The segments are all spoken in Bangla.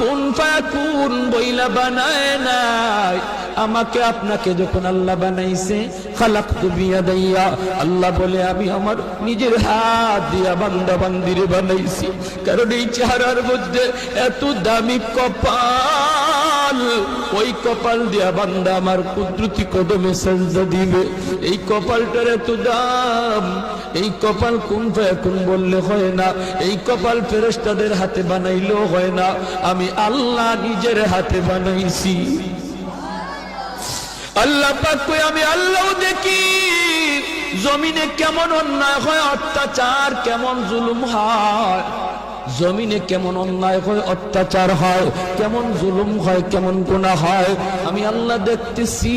কোন ফায়াকুন বইলা বানায় নাই? আমাকে আপনাকে যখন আল্লাহ বানাইছে, খালাকতু বিয়াদাইয়া, আল্লাহ বলে, আমি আমার নিজের হাত দিয়া বান্দা বান্দিরে বানাইছি। কারণ এই চেহারার মধ্যে এত দামি কপাল। ওই কপাল দিয়া বান্দা আমার কুদরতি কদমে সাজদা দিবে। এই কপালটার এত দাম এই কপাল কোন কোন বললে হয় না, এই কপাল ফেরেশতাদের হাতে বানাইলেও হয় না, আমি আল্লাহ নিজের হাতে বানাইছি। আল্লাহ পাক আমি আল্লাহ দেখি, জমিনে কেমন অন্যায় হয়, অত্যাচার কেমন জুলুম হয়। জমিনে কেমন অন্যায় হয়, অত্যাচার হয়, কেমন জুলুম হয়, কেমন গুনাহ হয়, আমি আল্লাহ দেখতেছি।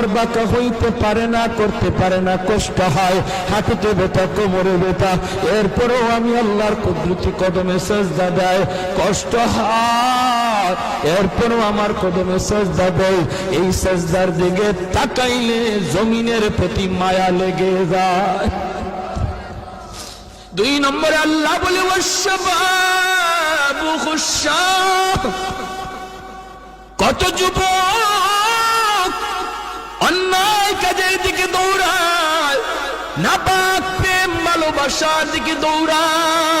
বাঁকা হইতে পারে না, করতে পারে না, কষ্ট হয়। হাঁটুতে কোমরে এরপরেও আমি আল্লাহর কদমে দেয় কষ্ট হয়। এরপরও আমার কদমে দেয় এই দিকে তাকাইলে জমিনের প্রতি মায়া লেগে যায়। দুই নম্বরে আল্লাহ বলে কত যুবক কাজের দিকে দৌড়ায়। না পাক প্রেম ভালোবাসার দিকে দৌড়ায়।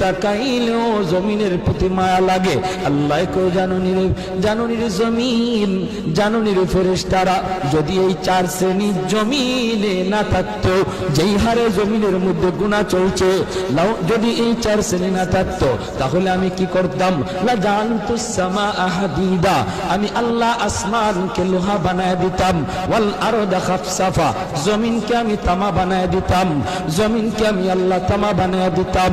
তাকাইলেও জমিনের প্রতি মায়া লাগে। আল্লাহ জানুনির জানুনির জমিন, জানুনির যদি এই চার শ্রেণি জমিনে না যেই হারে জমিনের মধ্যে গুণা চলছে যদি এই চার শ্রেণি না তাহলে আমি কি করতাম? আমি আল্লাহ আসমানকে লোহা বানায় দিতাম, ওয়াল আরদা খাফসাফা, জমিনকে আমি তামা বানায় দিতাম, জমিনকে আমি আল্লাহ তামা বানায় দিতাম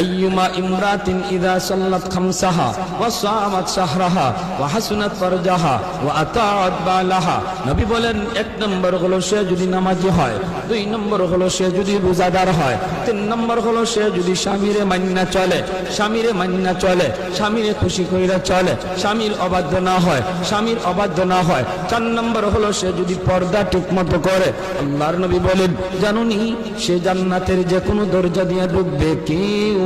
আইয়ুমা ইমরাতিন ইদা সাল্লাত খামসাহা ওয়া সামাত শাহরাহা ওয়া হাসনাত ফারজাহা ওয়া আতাআত নবী বলেন, এক নম্বর হলো সে যদি নামাজি হয়, দুই নম্বর হলো সে যদি রোজাদার হয়, তিন নম্বর হলো সে যদি স্বামীরে মান্না চলে, স্বামীরে মান্না চলে, স্বামীরে খুশি কইরা চলে, স্বামীর অবাধ্য না হয়, স্বামীর অবাধ্য না হয়। চার নম্বর হলো সে যদি পর্দা ঠিকমতো করে, আল্লাহর নবী বলেন, জানুনি, সে জান্নাতের যে কোনো দরজা দিয়ে ঢুকবে, কেউ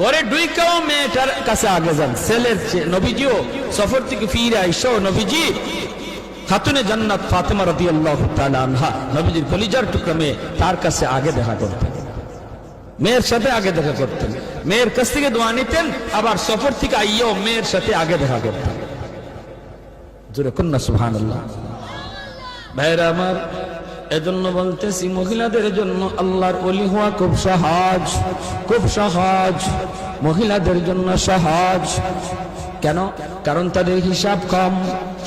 ঘরে ডুইকাও মেয়েটার কাছে আগে যান। ছেলের নবীজিও সফর থেকে ফিরে আইসো নবীজি, খাতুনে জান্নাত ফাতেমা রাদিয়াল্লাহু তাআলা আনহা, নবীজির কলিজার টুকরা মেয়ে তার কাছে আগে দেখা করতেন। মেয়ের সাথে আগে দেখা করতেন। মেয়ের কাছ থেকে দোয়া নিতেন, আবার সফর থেকে আইয়াও মেয়ের সাথে আগে দেখা করতেন। জোরে কন্যা সুবহানাল্লাহ। ভাইরা আমার এজন্য বলতেছি, মহিলাদের জন্য আল্লাহর অলি হওয়া খুব সহজ খুব সহজ। মহিলাদের জন্য সহজ। কেন? কারণ তাদের হিসাব কম।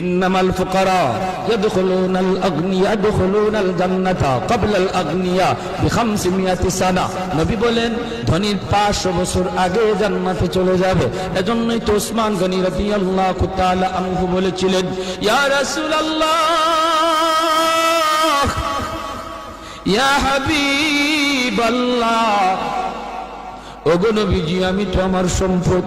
ইন্নামাল ফুকারা ইয়াদখুলুনাল আগনিয়া ইয়াদখুলুনাল জান্নাতা ক্বাবলাল আগনিয়া বি সানা। নবী বলেন, ধনীর 500 বছর আগে জান্নাতে চলে যাবে। এজন্যই তো ওসমান গনি রাদিয়াল্লাহু তাআলা আনহু বলেছিলেন, ইয়া রাসূলুল্লাহ, ইয়া হাবিবাল্লাহ, ওগো নবীজি, আমি তো আমার সম্পদ।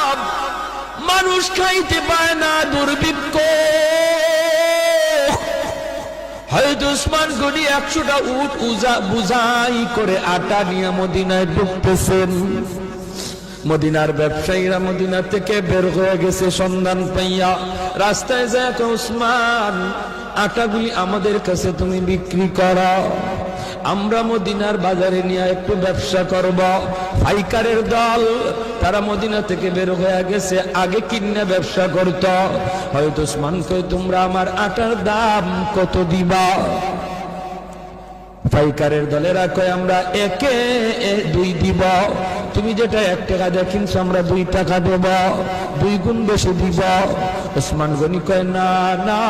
মানুষ খাইতে পায় না দুর্ভিক্ষ। হয়তো উসমান গনি একশোটা উট উজা বুঝাই করে আটা নিয়ে মদিনায় ঢুকতেছেন। মদিনার ব্যবসায়ীরা মদিনা থেকে বের হয়ে গেছে সন্ধান পাইয়া। রাস্তায় যায় উসমান, আটাগুলি আমাদের কাছে তুমি বিক্রি করো। আমরা মদিনার বাজারে নিয়ে একটু ব্যবসা করব। পাইকারের দল তারা মদিনা থেকে বের হয়ে গেছে, আগে কিনে ব্যবসা করত। হয়তো উসমান কই তোমরা আমার আটার দাম কত দিবা? পাইকারের দলেরা কয়, আমরা একে দুই দিব। তুমি যেটা এক টাকা দিয়ে আমরা দুই টাকা দেব। দুই গুণ বেশি দিব। ওসমান গনি কয়, না না,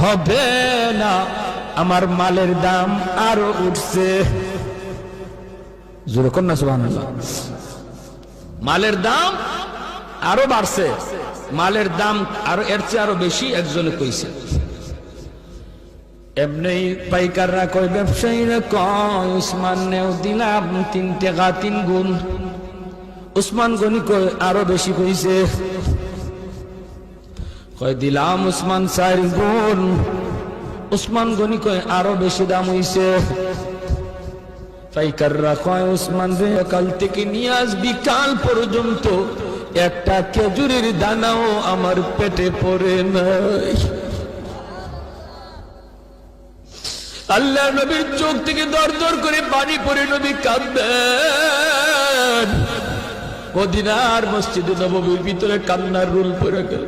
হবে না। আমার মালের দাম আরও উঠছে। জোরে কন্যা সুবাহ মালের দাম আরও বাড়ছে। মালের দাম আরও এর চেয়ে আরও বেশি একজনে কইছে। এমনি পাইকাররা কয়, ব্যবসায়ীরা কয়, উসমান নেও দিলাম তিন টাকা, তিন গুণ। উসমান গনি কয়, আরও বেশি কইছে। কয়, দিলাম উসমান চার গুণ। উসমান গনি কয়, আরও বেশি দাম হইছে। পাইকাররা কয় উসমান রে থেকে নিয়ে পর্যন্ত। একটা খেজুরের দানাও আমার পেটে পড়ে নাই। আল্লাহ নবীর চোখ থেকে দর দর করে পানি পড়ে নবী কাঁদবেন। মদিনার মসজিদে নবমীর ভিতরে কান্নার রুল পড়ে গেল।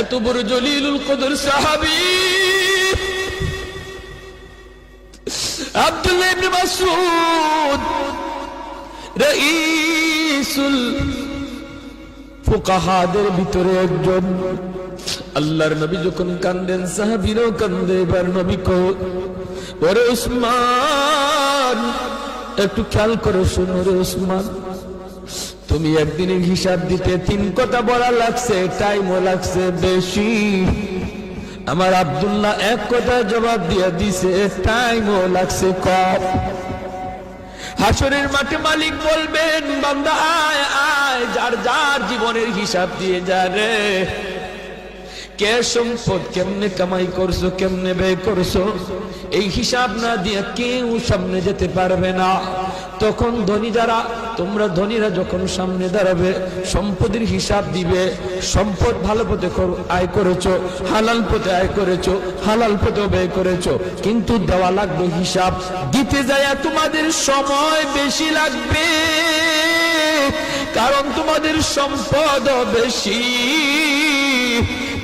এত বড় জলিলুল কদর সাহাবী। আব্দুল্লাহ ইবনে মাসউদ, রাইসুল ফুকাহাদের ভিতরে একজন। আল্লাহর নবী যখন কান্দেন, সাহাবীরও কান্দে, এবার নবী কো উসমান, একটু খেয়াল করো শোনো রে উসমান। তুমি একদিনের হিসাব দিতে তিন কথা বলা লাগছে টাইমও লাগছে বেশি। আমার আব্দুল্লাহ এক কথা জবাব দিয়ে দিছে টাইমও লাগছে কম হাসরের মাঠে মালিক বলবেন, বান্দা, আয় আয়, যার যার জীবনের হিসাব দিয়ে যা রে। কে সম্পদ কেমনে কামাই করছ, কেমনে ব্যয় করছ? এই হিসাব না দিয়ে কেউ সামনে যেতে পারবে না। তখন ধনী যারা তোমরা ধনীরা যখন সামনে দাঁড়াবে, সম্পদের হিসাব দিবে, সম্পদ ভালো পথে আয় করেছ, হালাল পথে আয় করেছ, হালাল পথে ব্যয় করেছ, কিন্তু দেওয়া লাগবে হিসাব। দিতে যায় তোমাদের সময় বেশি লাগবে, কারণ তোমাদের সম্পদ বেশি।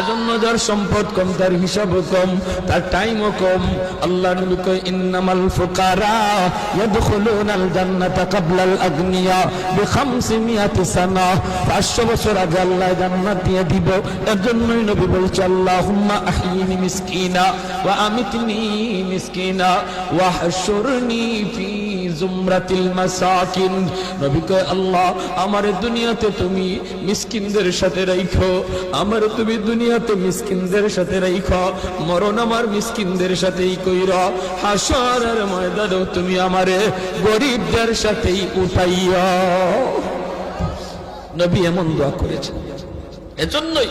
এজন্য যার সম্পদ কম, তার হিসাবও কম, তার টাইমও কম। আল্লাহ নবী ইন্নামাল ফুকারা ইয়াদখুলুনাল জান্নাতা ক্বাবলাল আগনিয়া বিখামসিমিয়াতি সানা। 500 বছর আগে আল্লাহ জান্নাত দিয়ে দিব। এর নবী বলছে, আল্লাহুম্মা আহইনি মিসকিনা ওয়া আমিতনি মিসকিনা ওয়া হাশুরনি ফি জুমরাতিল মাসাকিন। নবী কয়, আল্লাহ, আমার দুনিয়াতে তুমি মিসকিনদের সাথে রাখো আমার তুমি দুনিয়াতে মিসকিনদের সাথে রাখো মরণ আমার মিসকিনদের সাথেই কইরা। হাসরের ময়দানেও তুমি আমারে গরিবদের সাথেই উঠাইয়া। নবী এমন দোয়া করেছেন। এজন্যই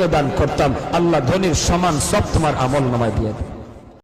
দান করতাম আল্লাহ ধনির সমান সব তোমার আমল নামায় দিয়ে দেবে